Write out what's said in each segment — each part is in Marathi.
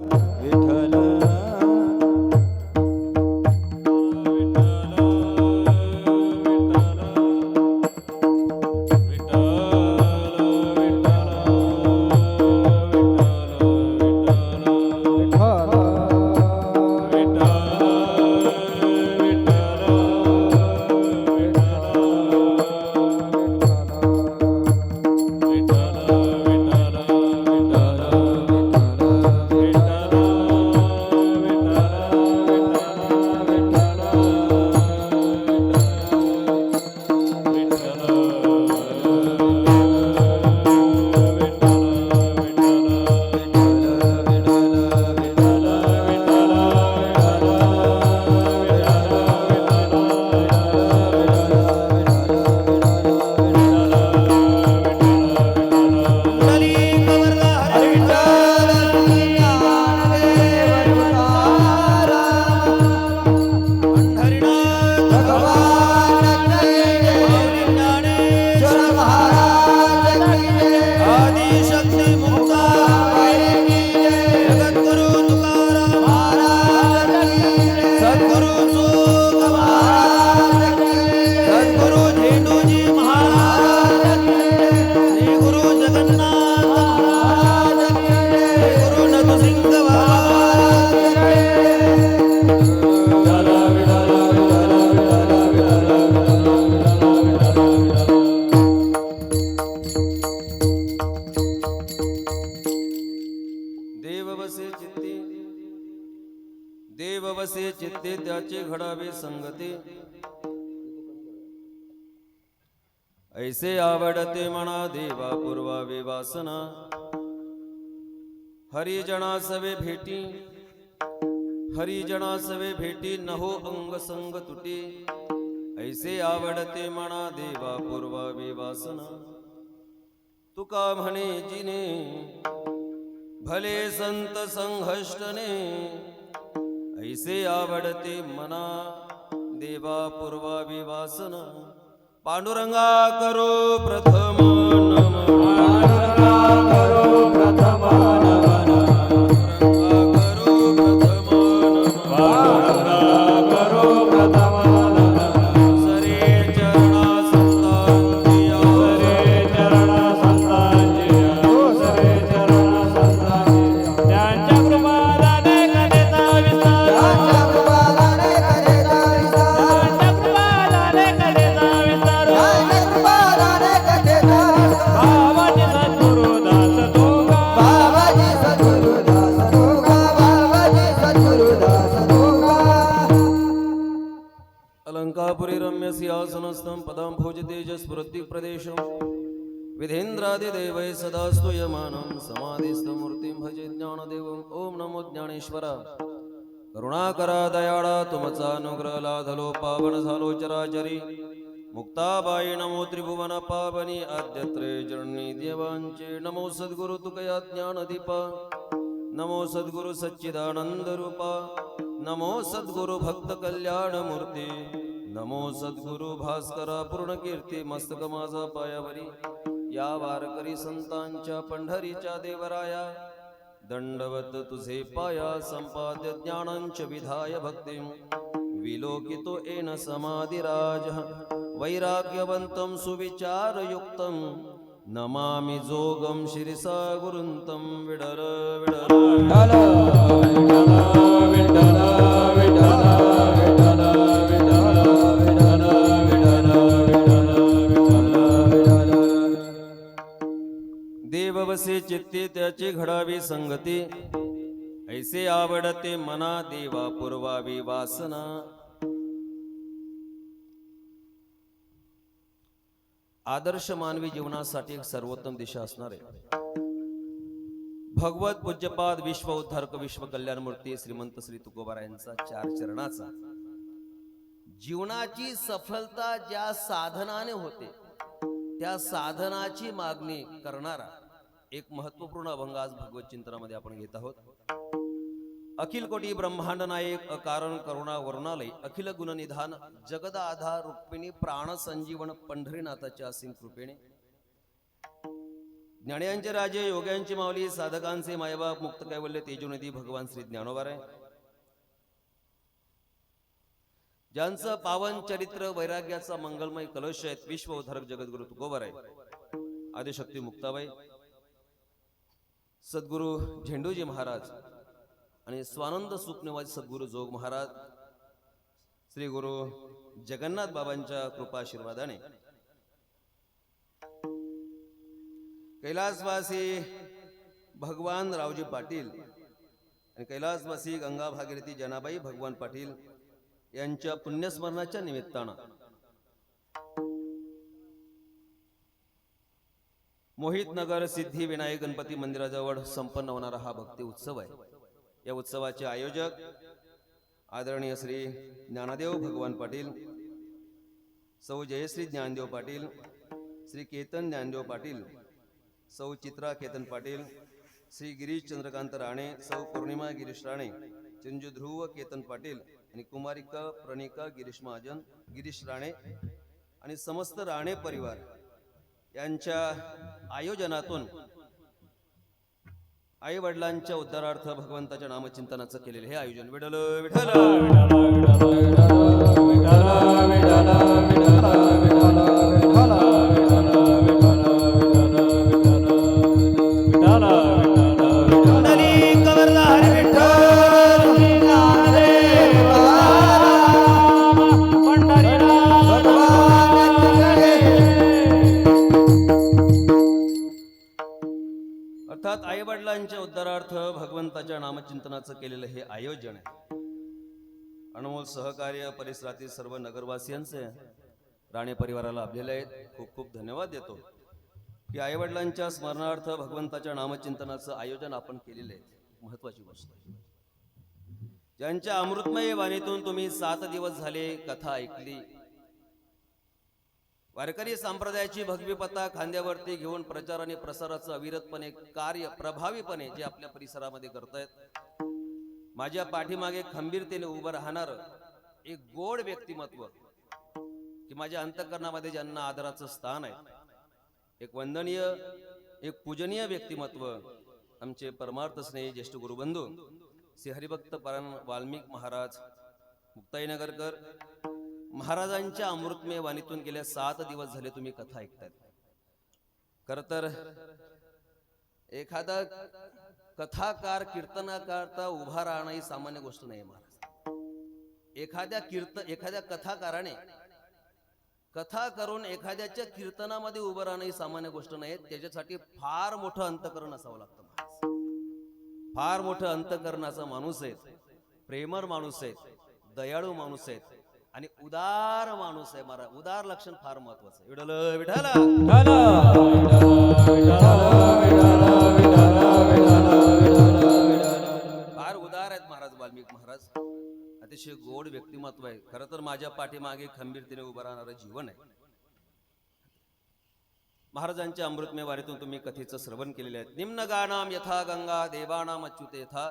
विठ्ठल ऐसे आवडते म्हणा देवा पूर्वावे वासना हरिजना सवे भेटी हरिजना सवे भेटी नहो अंग संग तुटे। ऐसे आवडते म्हणा देवा पूर्वावे वासना तुका म्हणे जिने भले संत संघष्टने ऐसे आवडते मना देवा पूर्वा विवासन पांडुरंगा करो प्रथम सिंहासनस्थं पदां भोजतेजस्फुरति विधेन्द्रादिदेवैः विधेन्द्रादिदेवै सदा स्तूयमानं समाधिस्थमूर्तिं भजे ज्ञानदेवम् ॐ नमो ज्ञानेश्वरा। करुणाकरा दयाळा तुमचा अनुग्रह लाधलो पावन झालो चराचरी मुक्ताबाई नमो त्रिभुवन पावनी आद्यत्रे जरणी देवांचे। नमो सद्गुरु तुकया ज्ञानदीपा। नमो सद्गुरु सच्चिदानन्दरूपा नमो सद्गुरु भक्तकल्याणमूर्ति नमो सद्गुरु भास्करा पूर्ण कीर्ती मस्तक माझा पायावरी या वारकरी संतांच्या पंढरीच्या देवराया दंडवत तुझे पाया संपाद्य ज्ञानांच विधाय भक्ती. विलोकितो येन समाधिराज वैराग्यवंतं सुविचारयुक्तं. नमामि जोगं शिरसा गुरुन्तं विडल विडल देव चित्ते त्याची घडावी संगती. ऐसे आवडते मना देवा पुरवावी वासना. आदर्श मानवी जीवनासाठी एक सर्वोत्तम दिशा असणार आहे. भगवत पूज्यपाद विश्व उद्धारक विश्व कल्याण मूर्ती श्रीमंत श्री तुकोबारायांचा चार चरणाचा. जीवनाची सफलता ज्या साधनाने होते त्या साधनाची मागणी करणारा. एक महत्त्वपूर्ण अभंग आज भगवत चिंतनामध्ये आपण घेत आहोत. अखिल कोटी ब्रह्मांड नायक अकारण करुणा वरुणालय अखिल गुणनिधान जगद आधार रुक्मिणी प्राण संजीवन पंढरीनाथाच्या असीम कृपेने. ज्ञानियांचे राजे योग्यांची माऊली साधकांचे मायबाप मुक्त कैवल्य तेजोनिधी भगवान श्री ज्ञानोबार. आहे ज्यांचं पावन चरित्र वैराग्याचा मंगलमय कलश आहेत विश्व उद्धारक जगद्गुरु तुकोबर. आहे आदिशक्ती मुक्ताबाई. सद्गुरु झेंडूजी महाराज आणि स्वानंद सुखनिवासी सद्गुरु जोग महाराज श्री गुरु जगन्नाथ बाबांच्या कृपा आशीर्वादाने. कैलासवासी भगवान रावजी पाटील आणि कैलासवासी गंगा भागीरथी जनाबाई भगवान पाटील यांच्या पुण्यस्मरणाच्या निमित्तानं मोहित नगर सिद्धी विनायक गणपती मंदिराजवळ संपन्न होणारा हा भक्ती उत्सव आहे. या उत्सवाचे आयोजक आदरणीय श्री ज्ञानदेव भगवान पाटील सौ जयश्री ज्ञानदेव पाटील श्री केतन ज्ञानदेव पाटील सौ चित्रा केतन पाटील श्री गिरीश चंद्रकांत राणे सौ पौर्णिमा गिरीश राणे चिंजू ध्रुव केतन पाटील आणि कुमारिका प्रणिका गिरीश महाजन गिरीश राणे आणि समस्त राणे परिवार यांच्या आयोजनातून आई वडिलांच्या उद्धारार्थ भगवंताच्या नामचिंतनाचं केलेलं हे आयोजन विडल विठल कुंडली शासनाचं केलेलं हे आयोजन आहे. अनमोल सहकार्य परिसरातील सर्व नगरवासियांचे राणे परिवाराला लाभलेले आहेत खूप खूप धन्यवाद देतो. की आईवडिलांच्या स्मरणार्थ भगवंताच्या नामचिंतनाचं आयोजन आपण केलेलं आहे. महत्वाची गोष्ट. ज्यांच्या अमृतमय वाणीतून तुम्ही सात दिवस झाले कथा ऐकली. वारकरी संप्रदायाची भगवी पत्ता खांद्यावरती घेऊन प्रचार आणि प्रसाराचं अविरतपणे कार्य प्रभावीपणे जे आपल्या परिसरामध्ये करतायत माझ्या पाठीमागे खंबीरतेने उभं राहणार एक गोड व्यक्तिमत्व की माझ्या अंतकरणामध्ये ज्यांना आदराचं स्थान आहे. एक वंदनीय एक पूजनीय व्यक्तिमत्व आमचे परमार्थ स्नेही ज्येष्ठ गुरुबंधू श्री हरिभक्त परण वाल्मिक महाराज मुक्ताईनगरकर महाराजांच्या अमृतमय वाणीतून गेल्या सात दिवस झाले तुम्ही कथा ऐकतात खर तर एखादा कथाकार कीर्तनाकारता उभा राहणं ही सामान्य गोष्ट नाही महाराज. एखाद्या कीर्त एखाद्या कथाकाराने कथा करून एखाद्याच्या कीर्तनामध्ये उभं राहणं ही सामान्य गोष्ट नाही त्याच्यासाठी फार मोठं अंतकरण असावं लागतं महाराज. फार मोठं अंतकरणाचा माणूस आहे प्रेमळ माणूस आहे दयाळू माणूस आहे आणि उदार माणूस आहे महाराज. उदार लक्षण फार महत्वाचं आहे. विठल विठल महाराज महाराज अतिशय गोड व्यक्तिमत्व आहे. खरं तर माझ्या पाठीमागे खंबीरतेने उभं राहणारं जीवन आहे. महाराजांच्या अमृतमय वारीतून तुम्ही कथेचं श्रवण केलेले आहेत निम्न गाणाम यथा गंगा देवानाम अच्युत यथा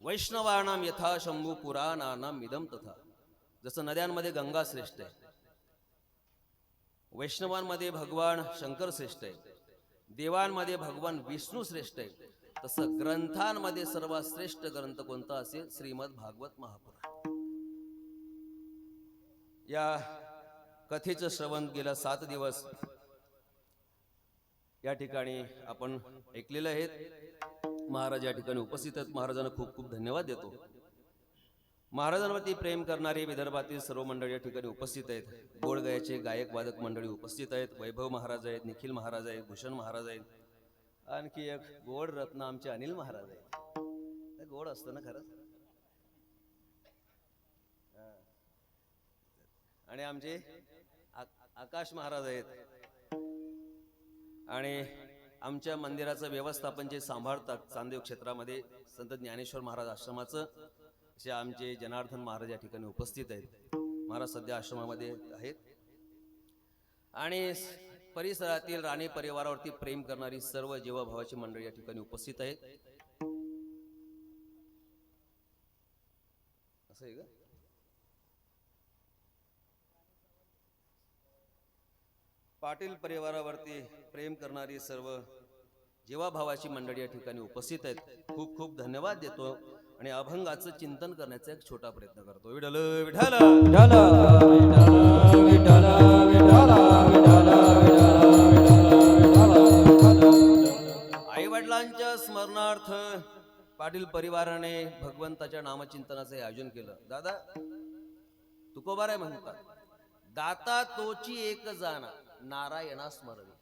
वैष्णवानाम यथा शंभू पुराणानाम इदम तथा. जसं नद्यांमध्ये गंगा श्रेष्ठ आहे वैष्णवांमध्ये भगवान शंकर श्रेष्ठ आहे देवांमध्ये भगवान विष्णू श्रेष्ठ आहे तसं ग्रंथांमध्ये सर्वात श्रेष्ठ ग्रंथ कोणता असेल? श्रीमद भागवत महापुराण. या कथेचं श्रवण गेला सात दिवस. या ठिकाणी आपण ऐकलेलं आहेत. महाराज या ठिकाणी उपस्थित आहेत. महाराजांना खूप खूप धन्यवाद देतो. महाराजांवरती प्रेम करणारे विदर्भातील सर्व मंडळी या ठिकाणी उपस्थित आहेत. गोडगयाचे गायक वादक मंडळी उपस्थित आहेत. वैभव महाराज आहेत निखिल महाराज आहेत भूषण महाराज आहेत. आणखी एक गोड रत्न आमचे अनिल महाराज आहेत. ते गोड असतं ना खरंच आणि आमचे आकाश महाराज आहेत. आणि आमच्या मंदिराचं व्यवस्थापन जे सांभाळतात चांदेव क्षेत्रामध्ये संत ज्ञानेश्वर महाराज आश्रमाचं असे आमचे जनार्दन महाराज या ठिकाणी उपस्थित आहेत. महाराज सध्या आश्रमामध्ये आहेत. आणि परिसरातील राणे परिवारावरती प्रेम करणारी सर्व जीवभावाची मंडळी या ठिकाणी उपस्थित आहेत. असं आहे का? पाटील परिवारावरती प्रेम करणारी सर्व जीवाभावाची मंडळी या ठिकाणी उपस्थित आहेत. खूप खूप धन्यवाद देतो आणि अभंगाचं चिंतन करण्याचा एक छोटा प्रयत्न करतो. विठल विठल स्मरणार्थ पाटील परिवाराने भगवंताच्या नामचिंतनाचे आयोजन केलं. दादा तुकोबाराय म्हणतात दाता तोची एक जाणा नारायणा स्मरणे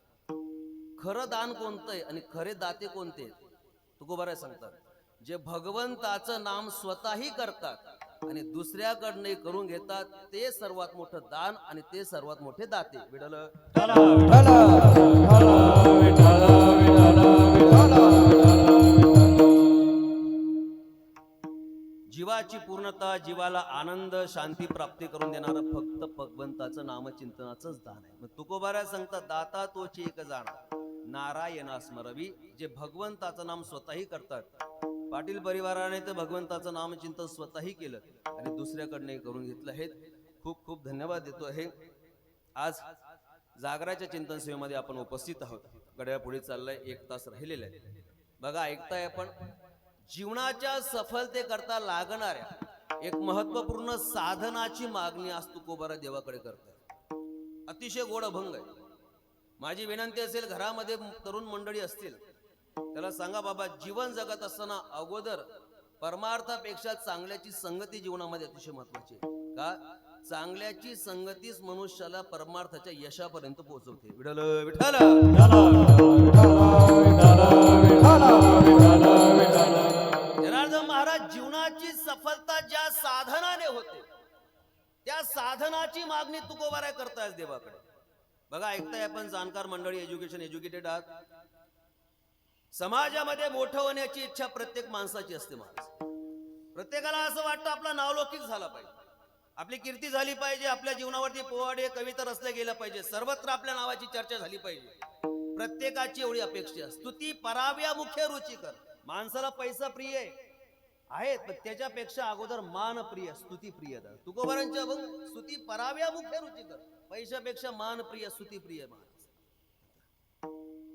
खरं दान कोणतंय आणि खरे दाते कोणते? तुकोबार सांगतात जे भगवंताचं नाम स्वतःही करतात आणि दुसऱ्याकडने करून घेतात ते सर्वात मोठं दान आणि ते सर्वात मोठे दाते. विडल जीवाची पूर्णता जीवाला आनंद शांती प्राप्ती करून देणारं फक्त भगवंताचं नामचिंतनाचंच दान आहे. मग तुकोबारा सांगतात दाता तोची एक जाणा. नारायणा स्मरवी जे भगवंताचं नाम स्वतःही करतात. पाटील परिवाराने तर भगवंताचं नामचिंतन स्वतःही केलं आणि दुसऱ्याकडने करून घेतलं. हे खूप खूप धन्यवाद देतो आहे. आज जागराच्या चिंतन सेवेमध्ये आपण उपस्थित आहोत. गड्या पुढे चाललंय एक तास राहिलेला आहे. बघा ऐकताय आपण जीवनाच्या सफलतेकरता लागणाऱ्या एक महत्त्वपूर्ण साधनाची मागणी आज तुकोबारा देवाकडे करतात अतिशय गोड अभंग आहे माझी विनंती असेल घरामध्ये तरुण मंडळी असतील त्याला सांगा बाबा जीवन जगत असताना अगोदर परमार्थापेक्षा चांगल्याची संगती जीवनामध्ये अतिशय महत्वाची आहे का चांगल्याची संगतीच मनुष्याला परमार्थाच्या यशापर्यंत पोहोचवते विठल विठल सफलता ज्या साधनाने होते. त्या साधनाची मागणी तुकोबारा करतायस देवाकडे. बघा ऐकताय आपण जाणकार मंडळी एज्युकेशन एज्युकेटेड आहात. समाजामध्ये मोठं होण्याची इच्छा प्रत्येक माणसाची असते महाराज प्रत्येकाला असं वाटतं आपला नावलौकिक झाला पाहिजे. आपली कीर्ती झाली पाहिजे आपल्या जीवनावरती पोवाडे कविता रचल्या गेल्या पाहिजे सर्वत्र आपल्या नावाची चर्चा झाली पाहिजे. प्रत्येकाची एवढी अपेक्षा स्तुती पराव्या मुख्य रुचिकर. माणसाला पैसा प्रिय आहे. आहेत पण त्याच्यापेक्षा अगोदर मान प्रिय स्तुती तुकोबारांच्या अभंग स्तुती पराव्या मुख्य रुचिकर पैशापेक्षा मान स्तुतीप्रिय स्तुती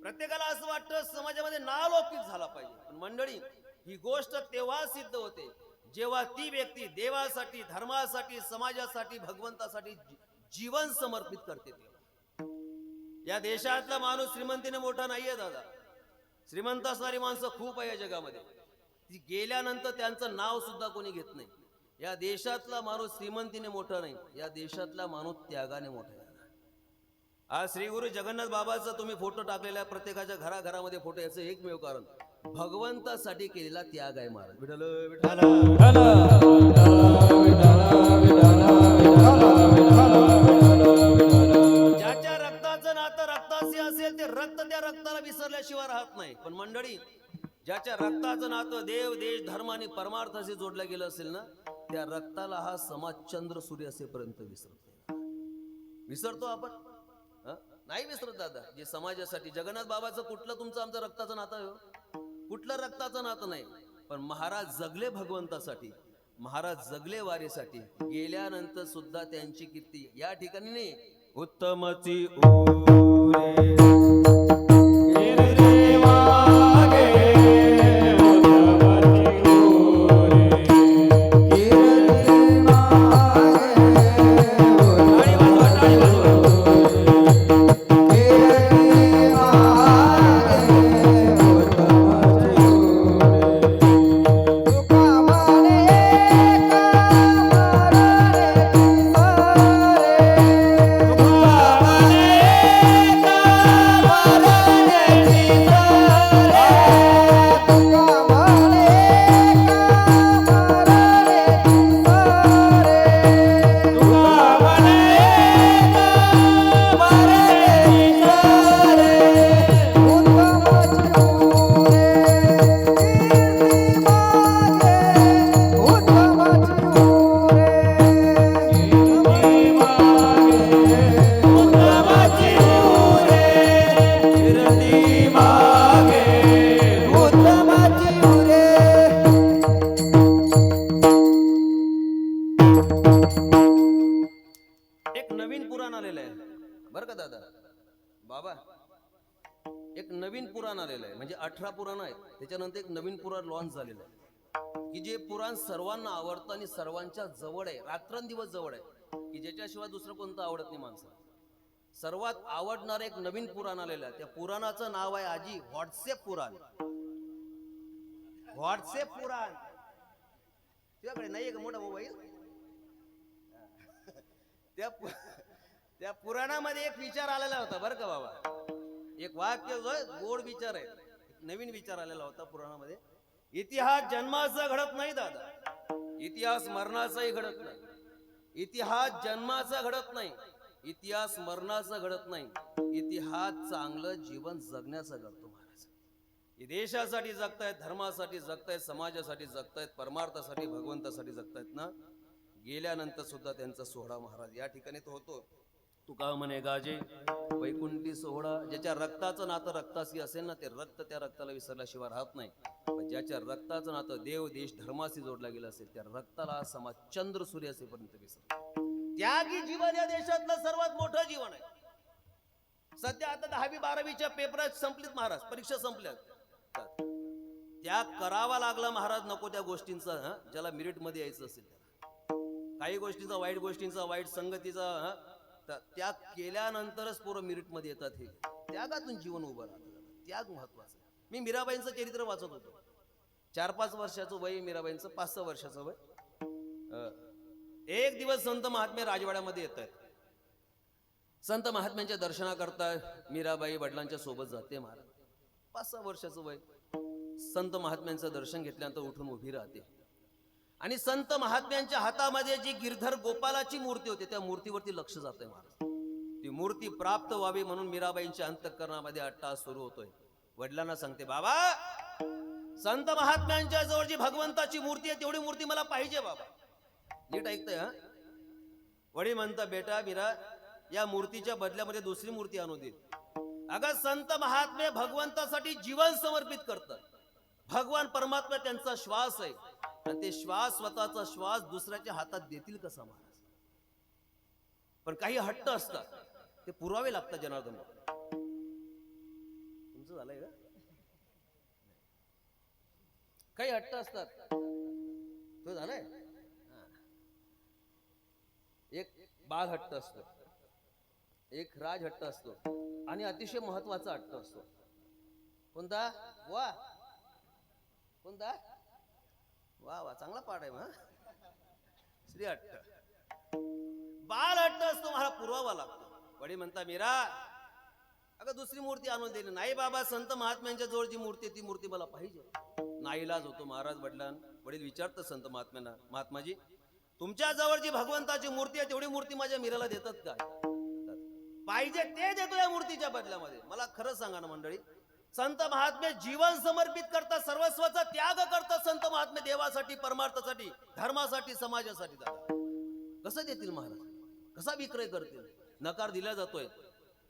प्रत्येकाला असं वाटतं समाजामध्ये नालौकिक झाला पाहिजे. पण मंडळी ही गोष्ट तेव्हा सिद्ध होते जेव्हा ती व्यक्ती देवासाठी धर्मासाठी समाजासाठी भगवंतासाठी जीवन समर्पित करते या देशातला माणूस श्रीमंतीने मोठा नाहीये दादा. श्रीमंत असणारी माणसं खूप आहे या जगामध्ये. ती गेल्यानंतर त्यांचं नाव सुद्धा कोणी घेत नाही. या देशातला माणूस श्रीमंतीने मोठा नाही या देशातला माणूस त्यागाने मोठा आज श्री गुरु जगन्नाथ बाबाचा तुम्ही फोटो टाकलेला प्रत्येकाच्या घराघरामध्ये फोटो याचं एकमेव कारण भगवंतासाठी केलेला त्याग आहे महाराज. विठ्ठल विठ्ठल ज्याच्या रक्ताचं नातं रक्ताशी असेल ते रक्त त्या रक्ताला विसरल्याशिवाय राहत नाही. पण मंडळी ज्याच्या रक्ताचं नातं देव देश धर्म आणि परमार्थाशी जोडलं गेलं असेल ना त्या रक्ताला हा समाज चंद्र सूर्य असेपर्यंत विसरत नाही. विसरतो आपण? नाही विसरत दादा. जे समाजासाठी जगन्नाथ बाबाचं कुठलं तुमचं आमचं रक्ताचं नातं आहे हो? कुठलं रक्ताचं नातं नाही. पण महाराज जगले भगवंतासाठी महाराज जगले वारीसाठी गेल्यानंतर सुद्धा त्यांची कीर्ती या ठिकाणी नाही. उत्तमची बाबा एक नवीन पुराण आलेलं आहे. म्हणजे अठरा पुराण आहेत. त्याच्यानंतर एक नवीन पुराण लॉन्च झालेलं आहे. की जे पुराण सर्वांना आवडतं आणि सर्वांच्या जवळ आहे रात्रंदिवस जवळ आहे की ज्याच्याशिवाय दुसरं कोणतं आवडत नाही माणसाला. सर्वात आवडणार एक नवीन पुराण आलेलं आहे. त्या पुराणाचं नाव आहे आजी व्हॉट्सअप पुराण. व्हॉट्सअप पुराण. तुझ्याकडे नाही का मोठा मोबाईल त्या पुरा त्या पुराणामध्ये एक विचार आलेला होता बरं का बाबा. एक वाक्य गोड विचार आहे. एक नवीन विचार आलेला होता पुराणामध्ये. इतिहास जन्माचा घडत नाही दादा. इतिहास मरणाचाही घडत नाही. इतिहास जन्माचा घडत नाही. इतिहास मरणाचा घडत नाही. इतिहास चांगलं जीवन जगण्याचा घडतो महाराज. देशासाठी जगतायत धर्मासाठी जगतायत समाजासाठी जगतायत परमार्थासाठी भगवंतासाठी जगतायत ना? गेल्यानंतर सुद्धा त्यांचा सोहळा महाराज या ठिकाणी तो होतो तुका म्हणे गाजे? वैकुंठी सोहळा ज्याच्या रक्ताचं नातं रक्ताशी असेल ना ते रक्त त्या रक्ताला विसरल्याशिवाय राहत नाही. पण ज्याच्या रक्ताचं नातं देव देश धर्माशी जोडला गेलं असेल त्या रक्ताला समाज चंद्र सूर्य असेपर्यंत विसर त्यागी जीवन या देशातलं सर्वात मोठं जीवन आहे. सध्या आता दहावी बारावीच्या पेपर संपलीत महाराज परीक्षा संपल्यात. त्याग करावा लागला महाराज नको त्या गोष्टींचा ज्याला मिरिटमध्ये यायचं असेल त्याला. काही गोष्टींचा वाईट गोष्टींचा वाईट संगतीचा तर त्याग केल्यानंतरच पोरं मिरिटमध्ये येतात हे. त्यागातून जीवन उभं राहतं. त्याग महत्वाचं आहे. मी मीराबाईंचं चरित्र वाचत होतो. चार पाच वर्षाचं वय मीराबाईंचं पाच सहा वर्षाचं वय. एक दिवस संत महात्मे राजवाड्यामध्ये येत आहेत संत महात्म्यांच्या दर्शनाकरता मीराबाई वडिलांच्या सोबत जाते महाराज. पाच सहा वर्षाचं वय. संत महात्म्यांचं दर्शन घेतल्यानंतर उठून उभी राहते. आणि संत महात्म्यांच्या हातामध्ये जी गिरधर गोपालाची मूर्ती होती त्या मूर्तीवरती लक्ष जातंय महाराज. ती मूर्ती प्राप्त व्हावी म्हणून मीराबाईंच्या अंतकरणामध्ये अट्टास सुरू होतोय. वडिलांना सांगते बाबा संत महात्म्यांच्या जवळ जी भगवंताची मूर्ती आहे तेवढी मूर्ती मला पाहिजे बाबा. नीट ऐकतंय हा? वडील म्हणता बेटा मीरा या मूर्तीच्या बदल्यामध्ये दुसरी मूर्ती आणू दे. अगं संत महात्मे भगवंतासाठी जीवन समर्पित करतात. भगवान परमात्मा त्यांचा श्वास आहे. आणि ते श्वास स्वतःचा श्वास दुसऱ्याच्या हातात देतील कसा महाराज? पण काही हट्ट असतात. ते पुरावे लागतात जनार्दन तुमचं झालंय का? काही हट्ट असतात. तो झालाय? एक बाल हट्ट असतो. एक राज हट्ट असतो. आणि अतिशय महत्त्वाचा हट्ट असतो. कोणता? वा. कोणता? वा वा चांगला पाठ आहे मग श्री हट्ट बाल हट्ट असतो मला पुरवावा लागतो. वडील म्हणता मीरा अगं दुसरी मूर्ती आणून दिली नाही बाबा संत महात्म्यांच्या जवळ जी मूर्ती आहे, ती मूर्ती मला पाहिजे. नाईलाज होतो महाराज वडिलां. वडील विचारतात संत महात्म्यांना महात्माजी तुमच्या जवळ जी भगवंताची मूर्ती आहे तेवढी मूर्ती माझ्या मीराला देतात काय पाहिजे ते देतो या मूर्तीच्या बदल्यामध्ये. मला खरंच सांगा ना मंडळी संत महात्मे जीवन समर्पित करतात सर्वस्वाचा त्याग करतात संत महात्मे देवासाठी परमार्थासाठी धर्मासाठी समाजासाठी कसं देतील महाराज? कसा विक्रय करतील? नकार दिला जातोय.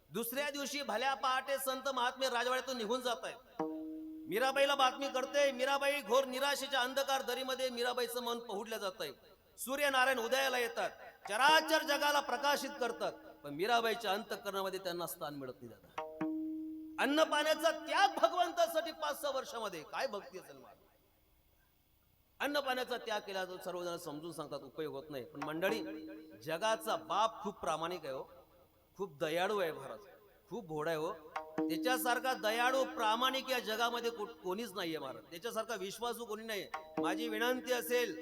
दुसऱ्या दिवशी भल्या पहाटे संत महात्मे राजवाड्यातून निघून जात आहेत मीराबाईला बातमी करते मीराबाई घोर निराशेच्या अंधकार दरीमध्ये मीराबाईचं मन पहुडलं जात आहे सूर्यनारायण उदयाला येतात. चराचर जगाला प्रकाशित करतात. पण मीराबाईच्या अंतकरणामध्ये त्यांना स्थान मिळत नाही दादा अन्न पाण्याचा त्याग भगवंतासाठी पाच सहा वर्षामध्ये. काय भक्ती असेल माझी अन्न पाण्याचा त्याग केला तर सर्वजण समजून सांगतात उपयोग होत नाही. पण मंडळी जगाचा बाप खूप प्रामाणिक आहे हो. खूप दयाळू आहे महाराज. खूप भोड आहे हो. त्याच्यासारखा दयाळू प्रामाणिक या जगामध्ये कोणीच नाहीये महाराज. त्याच्यासारखा विश्वासू कोणी नाही माझी विनंती असेल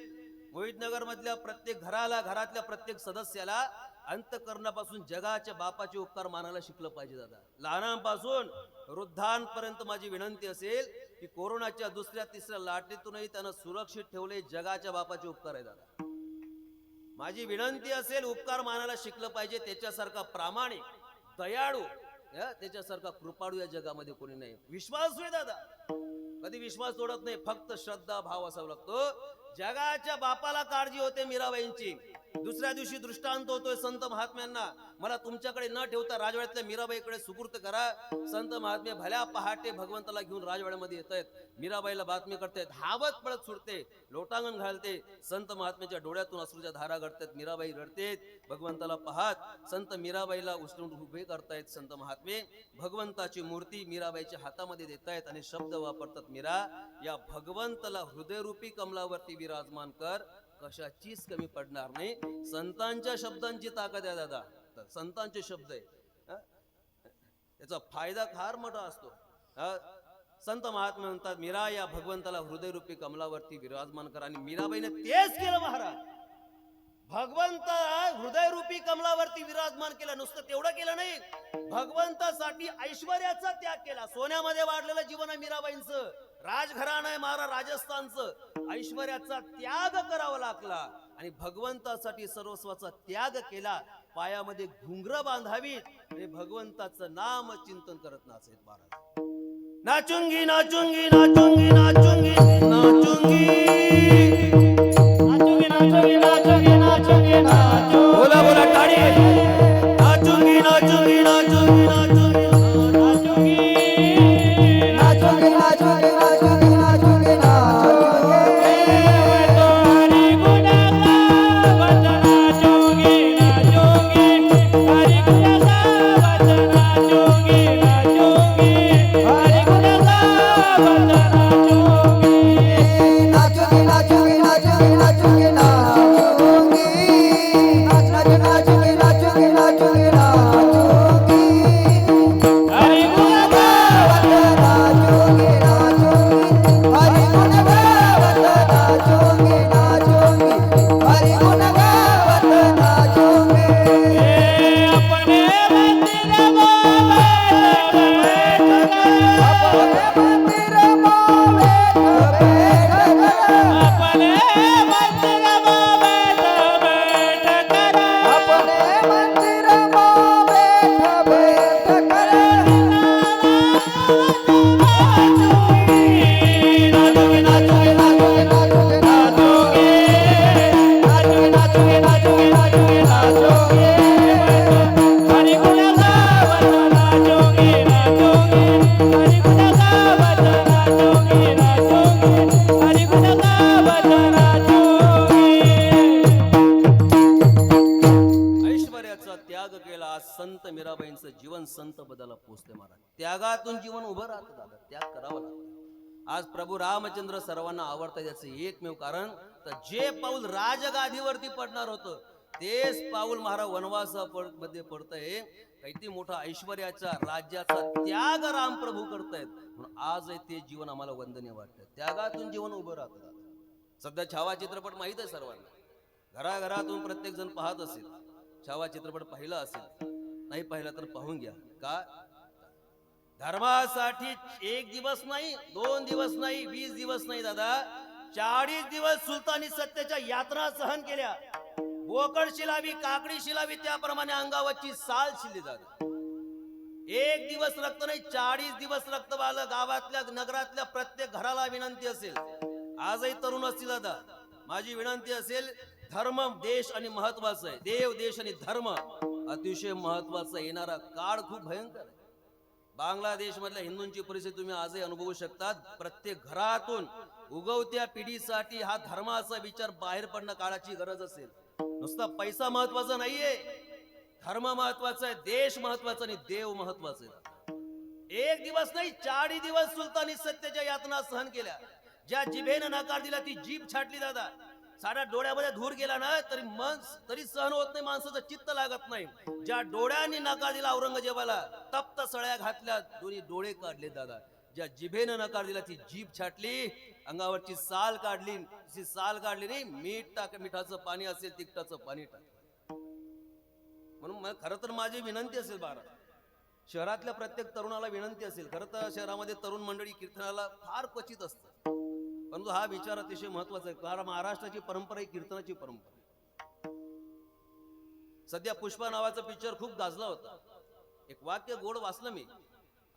मोहितनगर मधल्या प्रत्येक घराला घरातल्या प्रत्येक सदस्याला अंतकरणापासून जगाच्या बापाचे उपकार मानायला शिकलं पाहिजे दादा. लहानांपासून वृद्धांपर्यंत माझी विनंती असेल की कोरोनाच्या दुसऱ्या तिसऱ्या लाटेतूनही त्यांना सुरक्षित ठेवले जगाच्या बापाचे उपकार आहे दादा. माझी विनंती असेल उपकार मानायला शिकलं पाहिजे त्याच्यासारखा प्रामाणिक दयाळू त्याच्यासारखा कृपाळू या जगामध्ये कोणी नाही. विश्वास आहे दादा. कधी विश्वास तोडत नाही फक्त श्रद्धा भाव असावा लागतो. जगाच्या बापाला काळजी होते मीराबाईंची. दुसऱ्या दिवशी दृष्टांत होतोय संत महात्म्यांना. मला तुमच्याकडे न ठेवता राजवाड्यातल्या मीराबाईकडे सुपूर्त करा. संत महात्मे भल्या पहाटे भगवंताला घेऊन राजवाड्यामध्ये येत आहेत. मीराबाईला बातमी करतायत धावत पळत सुटते लोटांगण घालते. संत महात्म्याच्या डोळ्यातून अश्रूच्या धारा घडतात मीराबाई रडते भगवंताला पाहत संत मीराबाईला उचलून उभे करतायत संत महात्मे. भगवंताची मूर्ती मीराबाईच्या हातामध्ये देतायत आणि शब्द वापरतात मीरा या भगवंताला हृदयरूपी कमलावरती विराजमान कर. कशाचीच कमी पडणार नाही? संतांच्या शब्दांची ताकद आहे दादा. संतांचे शब्द आहे. त्याचा फायदा फार मोठा असतो. संत महात्मा म्हणतात मीरा या भगवंताला हृदयरूपी कमलावरती विराजमान करा. आणि मीराबाईने तेच केलं महाराज. भगवंत हृदयरूपी कमलावरती विराजमान केलं. नुसतं तेवढं केलं नाही. भगवंतासाठी ऐश्वर्याचा त्याग केला. सोन्यामध्ये वाढलेलं जीवन आहे मीराबाईंचं. राजघराणं आहे महारा राजस्थानचं. ऐश्वर्याचा त्याग करावा लागला. आणि भगवंतासाठी सर्वस्वाचा त्याग केला. पायामध्ये घुंगर बांधावीत. आणि भगवंताचं नाम चिंतन करत नाचेत महाराज. नाचुंगी नाचुंगी नाचुंगी नाचुंगी नाचुंगी. ऐश्वर्याचा त्याग केला आज संत मीराबाईंचं जीवन संत बदला पोचते महाराज. त्यागातून जीवन उभं राहतं दादा त्याग करावा लागतो. आज प्रभू रामचंद्र सर्वांना आवडतात याचं एकमेव कारण तर जे पाऊल राजगादीवरती पडणार होतं तेच पाऊल महाराज वनवासा मध्ये पडतंय. किती मोठा ऐश्वर्याचा राज्याचा त्याग राम प्रभू करतायत. म्हणून आज ते जीवन आम्हाला वंदनीय वाटतं त्यागातून जीवन उभं राहतं सध्या छावा चित्रपट माहीत आहे सर्वांना. घराघरातून प्रत्येक जण पाहत असेल. छावा चित्रपट पाहिला असेल नाही पाहिला तर पाहून घ्या. का? धर्मासाठी एक दिवस नाही दोन दिवस नाही वीस दिवस नाही दादा. चाळीस दिवस सुलतानी सत्तेच्या यात्रा सहन केल्या. बोकड शिलावी काकडी शिलावी त्याप्रमाणे अंगावरची साल शिली जाते. एक दिवस रक्त नाही चाळीस दिवस रक्त वाहलं गावातल्या नगरातल्या प्रत्येक घराला विनंती असेल. आजही तरुण असतील दादा. माझी विनंती असेल धर्म देश आणि महत्वाचं आहे. देव देश आणि धर्म अतिशय महत्त्वाचा येणारा काळ खूप भयंकर आहे. बांगलादेश मधल्या हिंदूंची परिस्थिती तुम्ही आजही अनुभवू शकतात. प्रत्येक घरातून उगवत्या पिढीसाठी हा धर्माचा विचार बाहेर पडणं काळाची गरज असेल. नुसता पैसा महत्त्वाचा नाहीये. धर्म महत्त्वाचा आहे देश महत्त्वाचा आणि देव महत्त्वाचा आहे. एक दिवस नाही चारही दिवस सुलतानी सत्तेच्या यातना सहन केल्या. ज्या जिभेनं नकार दिला ती जीभ छाटली दादा. साऱ्या डोळ्यामध्ये धूर गेला ना तरी मन तरी सहन होत नाही माणसाचं चित्त लागत नाही. ज्या डोळ्यांनी नकार दिला औरंगजेबाला तप्त सळ्या घातल्या दोन्ही डोळे काढले दादा. ज्या जिभेनं नकार दिला ती जीभ छाटली अंगावरची साल काढली ती साल काढली नाही मीठ टाक मिठाचं पाणी असेल तिखटाचं पाणी टाक. म्हणून मला खरं तर माझी विनंती असेल बारा शहरातल्या प्रत्येक तरुणाला विनंती असेल. खरं तर शहरामध्ये तरुण मंडळी कीर्तनाला फार क्वचित असतं परंतु हा विचार अतिशय महत्त्वाचा आहे. कारण महाराष्ट्राची परंपरा ही कीर्तनाची परंपरा सध्या पुष्पा नावाचा पिक्चर खूप गाजला होता. एक वाक्य गोड वाचलं मी.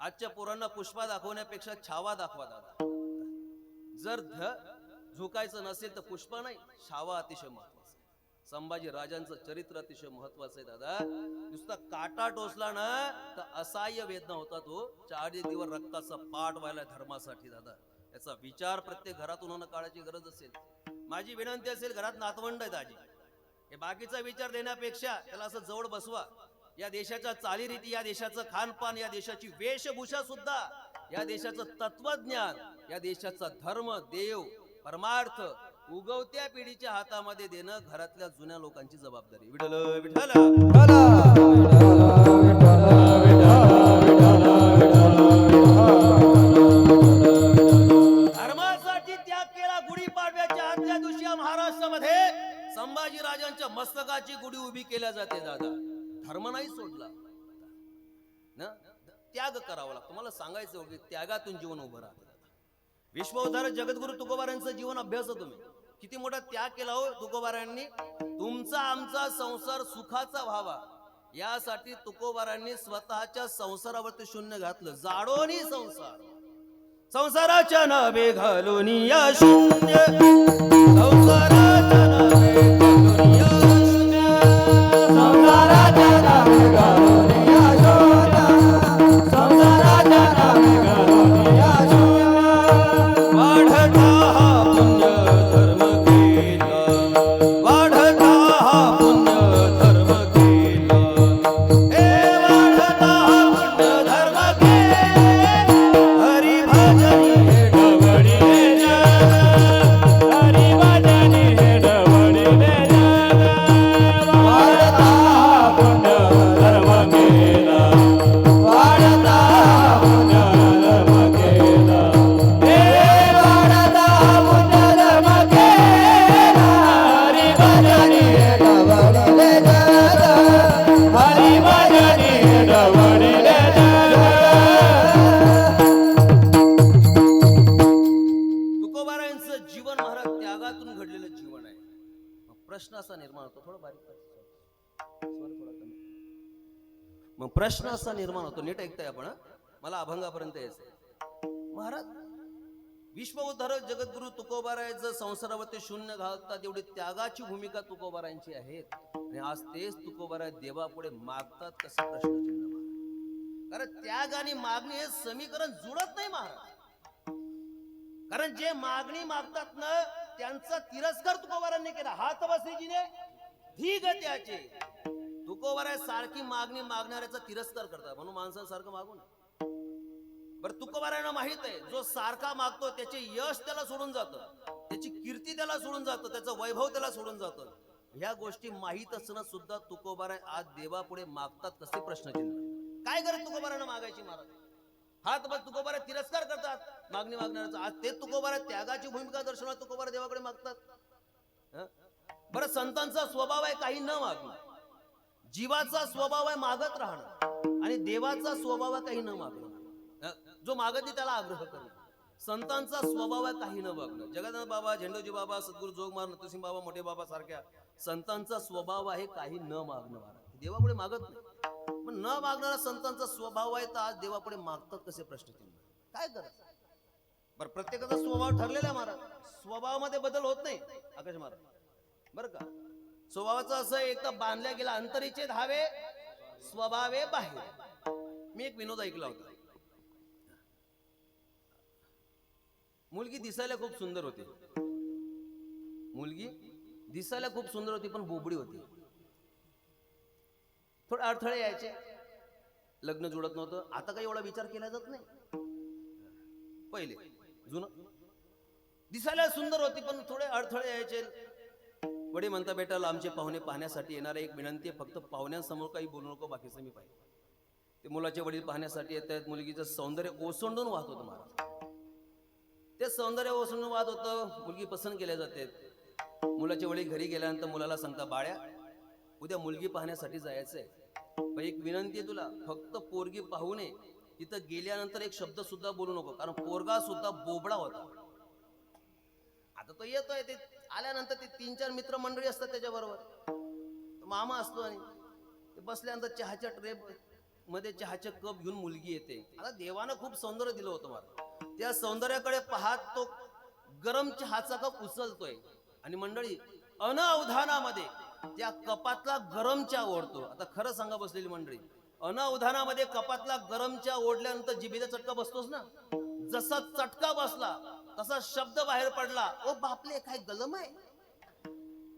आजच्या पोरांना पुष्पा दाखवण्यापेक्षा छावा दाखवा दादा. जर ध झुकायचं नसेल तर पुष्पा नाही छावा अतिशय महत्त्वाचा संभाजी राजांचं चरित्र अतिशय महत्वाचं आहे दादा. नुसता काटा टोचला ना तर असह्य वेदना होता तो. चार दिवस रक्ताचा पाठ व्हायला धर्मासाठी दादा. याचा विचार प्रत्येक घरातून होणं काळाची गरज असेल. माझी विनंती असेल घरात नातवंड आहेत आजी. हे बाकीचा विचार देण्यापेक्षा त्याला असं जवळ बसवा. या देशाच्या चालीरीती या देशाचं खानपान या देशाची वेशभूषा सुद्धा या देशाचं तत्वज्ञान या देशाचा धर्म देव परमार्थ उगवत्या पिढीच्या हातामध्ये देणं घरातल्या जुन्या लोकांची जबाबदारी. विठल विठल त्याग करावा लागतो. मला सांगायचं होतं की त्यागातून जीवन उभं राहतं. विश्वोद्धार जगद्गुरु तुकोबारांचं जीवन अभ्यास तुम्ही. किती मोठा त्याग केला हो तुकोबारांनी तुमचा आमचा संसार सुखाचा व्हावा. यासाठी तुकोबारांनी स्वतःच्या संसारावरती शून्य घातलं. जाडोनी संसार. संसाराच्या नावे घालून या शून्य. संसाराच्या नावे जर संसारावरती शून्य घालतात एवढी त्यागाची भूमिका तुकोबारांची आहे आणि आज तेच तुकोबारा देवापुढे मागतात कसं प्रश्नचिन्ह कारण त्याग आणि मागणी हे समीकरण जुळत नाही महाराज. कारण जे मागणी मागतात ना त्यांचा तिरस्कार तुकोबारांनी केला. हात बसरीजीने धी त्याचे. तुकोबारा सारखी मागणी मागणाऱ्याचा तिरस्कार करतात. म्हणून माणसासारखं मागू ना बरं तुकोबारायणा माहीत आहे जो सारखा मागतो त्याचे यश त्याला सोडून जातं. त्याची कीर्ती त्याला सोडून जातं त्याचं वैभव त्याला सोडून जातं. ह्या गोष्टी माहीत असणं सुद्धा तुकोबाराय आज देवापुढे मागतात कसे प्रश्नचिन्ह काय करत तुकोबारांना मागायची महाराज? हात बस तुकोबारा तिरस्कार करतात. मागणी मागणाऱ्याचा आज ते तुकोबारा त्यागाची भूमिका दर्शवणार तुकोबारा देवाकडे मागतात. बरं संतांचा स्वभाव आहे काही न मागणं. जीवाचा स्वभाव आहे मागत राहणं. आणि देवाचा स्वभाव आहे काही न मागणं. जो मागत त्याला आग्रह करणं संतांचा स्वभाव आहे काही न मागणं जगन्नाथ बाबा झेंडोजी बाबा सद्गुरू जोगमार नरसिंह बाबा मोठे बाबा सारख्या संतांचा स्वभाव आहे काही न मागणं मारा देवापुढे मागत नाही. पण न मागणारा संतांचा स्वभाव आहे तर आज देवापुढे मागतात कसे प्रश्नचिन्ह काय करत बरं प्रत्येकाचा स्वभाव ठरलेला आहे महाराज. स्वभावामध्ये बदल होत नाही आकाश महाराज. बरं का? स्वभावाचं असं एक तर बांधल्या गेला अंतरीचे धावे स्वभावे बाहेर. मी एक विनोद ऐकला होता. मुलगी दिसायला खूप सुंदर होती. मुलगी दिसायला खूप सुंदर होती पण बोबडी होती. थोडे अडथळे यायचे. लग्न जुळत नव्हतं. आता काही एवढा विचार केला जात नाही. पहिले जुनं. दिसायला सुंदर होती पण थोडे अडथळे यायचे. वडील म्हणता बेटा आमचे पाहुणे पाहण्यासाठी येणारे एक विनंती आहे फक्त पाहुण्यांसमोर काही बोलू नको बाकीचं मी पाहिजे. ते मुलाचे वडील पाहण्यासाठी येत आहेत. मुलगीचं सौंदर्य ओसंडून वाहत होतं महाराज. ते सौंदर्य वसून वाद होतं. मुलगी पसंत केल्या जाते. मुलाच्या वडील घरी गेल्यानंतर मुलाला सांगता बाळ्या उद्या मुलगी पाहण्यासाठी जायचंय. पण एक विनंती आहे तुला फक्त पोरगी पाहू नये. तिथं गेल्यानंतर एक शब्द सुद्धा बोलू नको कारण पोरगा सुद्धा बोबडा होता. आता तो येतोय ते आल्यानंतर ते तीन चार मित्र मंडळी असतात त्याच्याबरोबर. मामा असतो आणि ते बसल्यानंतर चहाच्या ट्रे मध्ये चहाचे कप घेऊन मुलगी येते. आता देवानं खूप सौंदर्य दिलं होतं मला. त्या सौंदर्याकडे पाहत तो गरम चहाचा कप उचलतोय. आणि मंडळी अनअवधानामध्ये त्या कपातला गरम चहा ओढतो. आता खरं सांगा बसलेली मंडळी अनावधानामध्ये कपातला गरम चहा ओढल्यानंतर जिभेचा चटका बसतोच ना? जसा चटका बसला तसा शब्द बाहेर पडला ओ बापले काय गलम आहे?